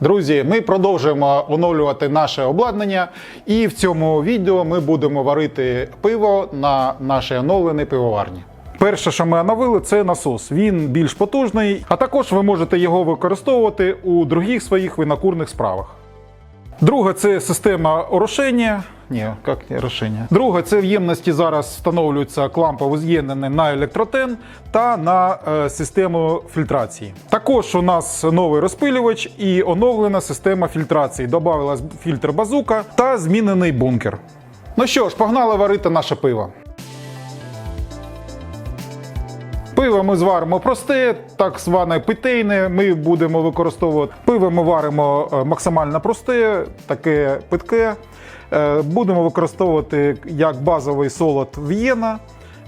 Друзі, ми продовжуємо оновлювати наше обладнання, і в цьому відео ми будемо варити пиво на нашій оновленій пивоварні. Перше, що ми оновили, це насос. Він більш потужний, а також ви можете його використовувати у других своїх винокурних справах. Друге це система орошення. Ні, як не орошення. Друге, це в ємності зараз встановлюється клампа з'єднане на електротен та на е, систему фільтрації. Також у нас новий розпилювач і оновлена система фільтрації. Добавилась фільтр базука та змінений бункер. Ну що ж, погнали варити наше пиво. Пиво ми зваримо просте, так зване питейне. Ми будемо використовувати пиво. Ми варимо е, максимально просте, таке питке. Е, Будемо використовувати як базовий солод В'єна,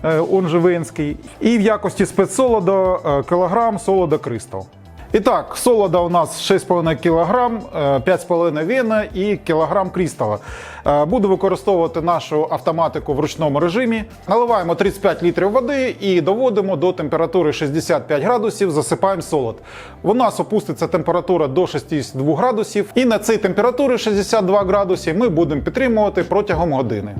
е, он же венський, і в якості спецсолоду е, кілограм солода Кристал. І так, солода у нас 6,5 кг, 5,5 вена і кілограм крістала. Е, Буду використовувати нашу автоматику в ручному режимі. Наливаємо 35 літрів води і доводимо до температури 65 градусів, засипаємо солод. У нас опуститься температура до 62 градусів, і на цій температурі 62 градусів ми будемо підтримувати протягом години.